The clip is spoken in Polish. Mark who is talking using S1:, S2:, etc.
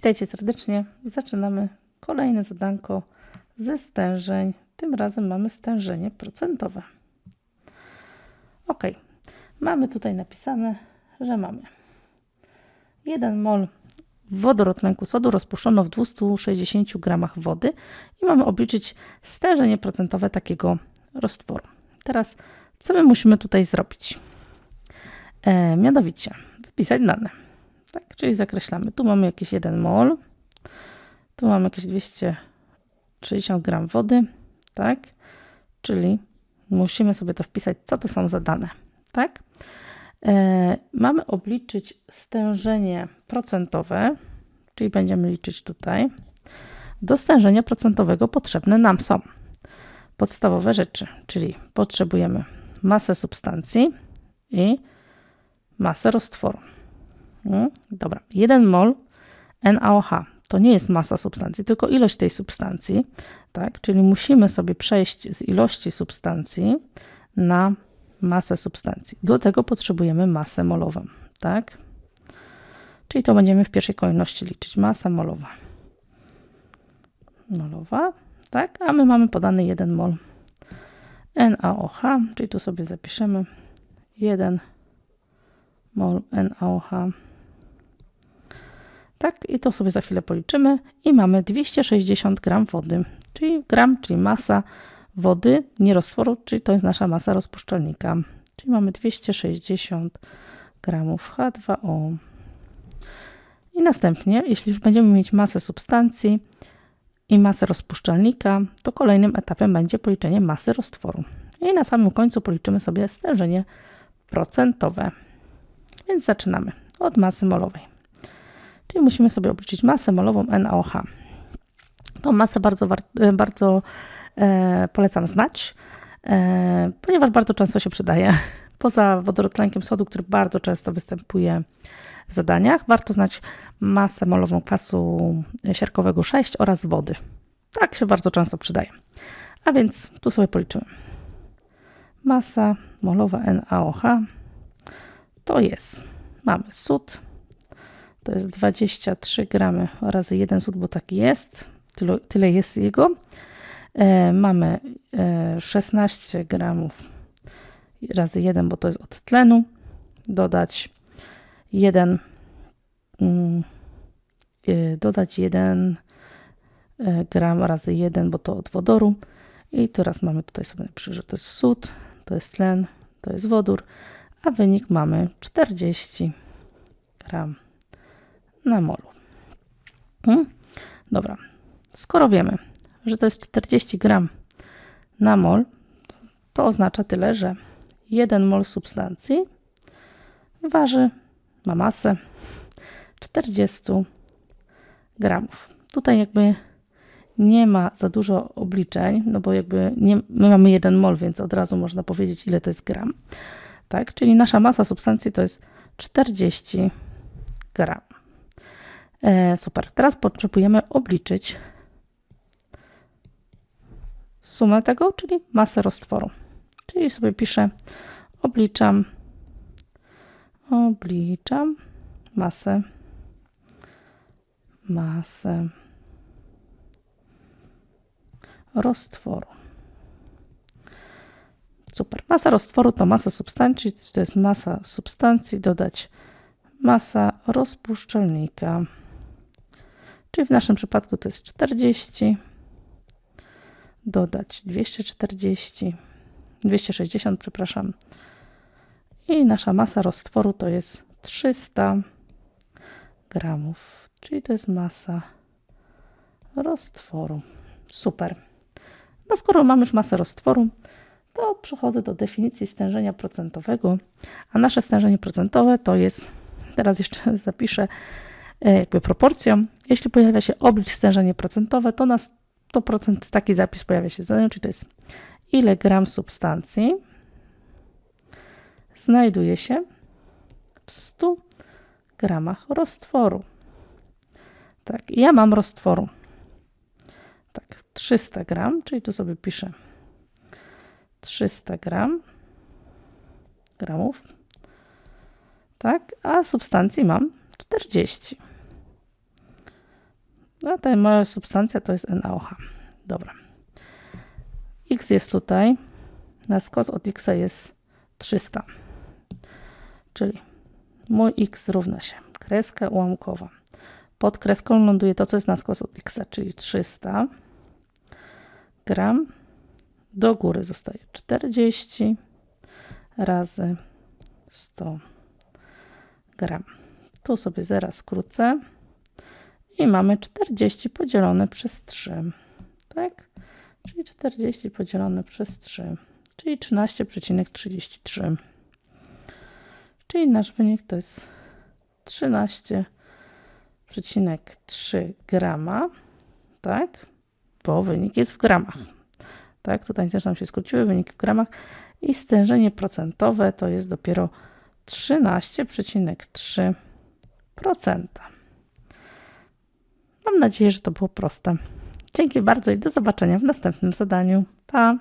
S1: Witajcie serdecznie. Zaczynamy kolejne zadanko ze stężeń. Tym razem mamy stężenie procentowe. Ok, mamy tutaj napisane, że mamy 1 mol wodorotlenku sodu rozpuszczono w 260 gramach wody i mamy obliczyć stężenie procentowe takiego roztworu. Teraz, co my musimy tutaj zrobić? E, mianowicie, wpisać dane. Tak, czyli zakreślamy. Tu mamy jakieś 1 mol, tu mamy jakieś 260 gram wody, tak? Czyli musimy sobie to wpisać, co to są za dane, tak? E, mamy obliczyć stężenie procentowe, czyli będziemy liczyć tutaj. Do stężenia procentowego potrzebne nam są podstawowe rzeczy, czyli potrzebujemy masę substancji i masę roztworu. Mm, Dobra, 1 mol NaOH to nie jest masa substancji, tylko ilość tej substancji, tak? Czyli musimy sobie przejść z ilości substancji na masę substancji. Do tego potrzebujemy masę molową, tak? Czyli to będziemy w pierwszej kolejności liczyć. Masa molowa. Molowa, tak? A my mamy podany 1 mol NaOH, czyli tu sobie zapiszemy 1 mol NaOH. Tak, i to sobie za chwilę policzymy. I mamy 260 gram wody, czyli gram, czyli masa wody, nie roztworu, czyli to jest nasza masa rozpuszczalnika. Czyli mamy 260 gramów H2O. I następnie, jeśli już będziemy mieć masę substancji i masę rozpuszczalnika, to kolejnym etapem będzie policzenie masy roztworu. I na samym końcu policzymy sobie stężenie procentowe. Więc zaczynamy od masy molowej. Czyli musimy sobie obliczyć masę molową NaOH. Tą masę bardzo, bardzo e, polecam znać, e, ponieważ bardzo często się przydaje. Poza wodorotlenkiem sodu, który bardzo często występuje w zadaniach, warto znać masę molową kwasu siarkowego 6 oraz wody. Tak się bardzo często przydaje. A więc tu sobie policzymy. Masa molowa NaOH to jest, mamy sód, to jest 23 gramy razy 1 sód, bo tak jest, tyle, tyle jest jego. E, mamy e, 16 gramów razy 1, bo to jest od tlenu. Dodać 1, mm, e, dodać 1 e, gram razy 1, bo to od wodoru. I teraz mamy tutaj sobie napiszę, że to jest sód, to jest tlen, to jest wodór, a wynik mamy 40 gram na molu. Hmm? Dobra, skoro wiemy, że to jest 40 gram na mol, to oznacza tyle, że 1 mol substancji waży, ma masę 40 gramów. Tutaj jakby nie ma za dużo obliczeń, no bo jakby nie, my mamy 1 mol, więc od razu można powiedzieć, ile to jest gram. Tak? Czyli nasza masa substancji to jest 40 gram. E, super. Teraz potrzebujemy obliczyć sumę tego, czyli masę roztworu. Czyli sobie piszę, obliczam, obliczam masę, masę roztworu. Super. Masa roztworu to masa substancji, to jest masa substancji, dodać masa rozpuszczalnika. Czyli w naszym przypadku to jest 40, dodać 240, 260, przepraszam. I nasza masa roztworu to jest 300 gramów, czyli to jest masa roztworu. Super. No skoro mamy już masę roztworu, to przechodzę do definicji stężenia procentowego, a nasze stężenie procentowe to jest, teraz jeszcze zapiszę e, jakby proporcją, jeśli pojawia się oblicz stężenie procentowe, to na 100% taki zapis pojawia się w zadaniu, czyli to jest ile gram substancji znajduje się w 100 gramach roztworu. Tak, ja mam roztworu. Tak, 300 gram, czyli tu sobie piszę 300 gram, gramów, tak, a substancji mam 40. A ta mała substancja to jest NaOH. Dobra. X jest tutaj. Na skos od x jest 300. Czyli mój x równa się kreska ułamkowa. Pod kreską ląduje to, co jest na skos od x, czyli 300 gram. Do góry zostaje 40 razy 100 gram. Tu sobie zaraz skrócę. I mamy 40 podzielone przez 3. Tak? Czyli 40 podzielone przez 3. Czyli 13,33. Czyli nasz wynik to jest 13,3 grama. Tak? Bo wynik jest w gramach. Tak? Tutaj też nam się skróciły wyniki w gramach. I stężenie procentowe to jest dopiero 13,3%. Mam nadzieję, że to było proste. Dzięki bardzo i do zobaczenia w następnym zadaniu. Pa!